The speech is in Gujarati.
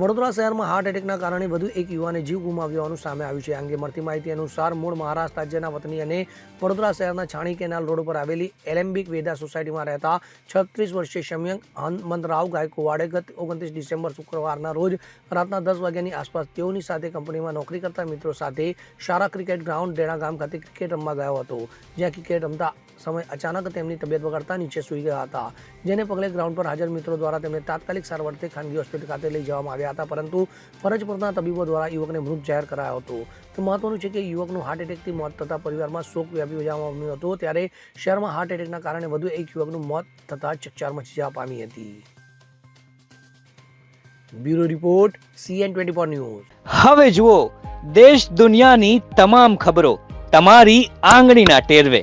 વડોદરા શહેરમાં હાર્ટ એટેકના કારણે વધુ એક યુવાને જીવ ગુમાવ્યાનું સામે આવ્યું છે. આ અંગે મળતી માહિતી અનુસાર મૂળ મહારાષ્ટ્ર રાજ્યના વતની અને વડોદરા શહેરના છાણી કેનાલ રોડ પર આવેલી એલેમ્બિક વેદા સોસાયટીમાં રહેતા છત્રીસ વર્ષીય શમ્યંક હનુમંતરાવ ગાયકવાડે ગત ઓગણત્રીસ ડિસેમ્બર શુક્રવારના રોજ રાતના દસ વાગ્યાની આસપાસ તેઓની સાથે કંપનીમાં નોકરી કરતા મિત્રો સાથે શારા ક્રિકેટ ગ્રાઉન્ડ ડેણા ગામ ખાતે ક્રિકેટ રમવા ગયો હતો. જ્યાં ક્રિકેટ રમતા સમય અચાનક તેમની તબિયત બગડતા નીચે સૂઈ ગયા હતા. જેને પગલે ગ્રાઉન્ડ પર હાજર મિત્રો દ્વારા તેમને તાત્કાલિક સારવારથી ખાનગી હોસ્પિટલ ખાતે લઈ જવામાં આવ્યા હતા, પરંતુ ફરજ તબીબો દ્વારા યુવકને મૃત જાહેર કરાયો હતો. તો મહત્વનું છે કે યુવકનું હાર્ટ એટેકથી મોત થતાં પરિવારમાં શોક વ્યાપી જવા પામ્યો હતો, ત્યારે શહેરમાં હાર્ટ એટેકના કારણે વધુ એક યુવકનું મોત થતાં ચકચાર મચી જવા પામી હતી. Bureau report CN twenty four news. હવે જુઓ, દેશ દુનિયાની તમામ ખબરો તમારી આંગળીના ટેરવે.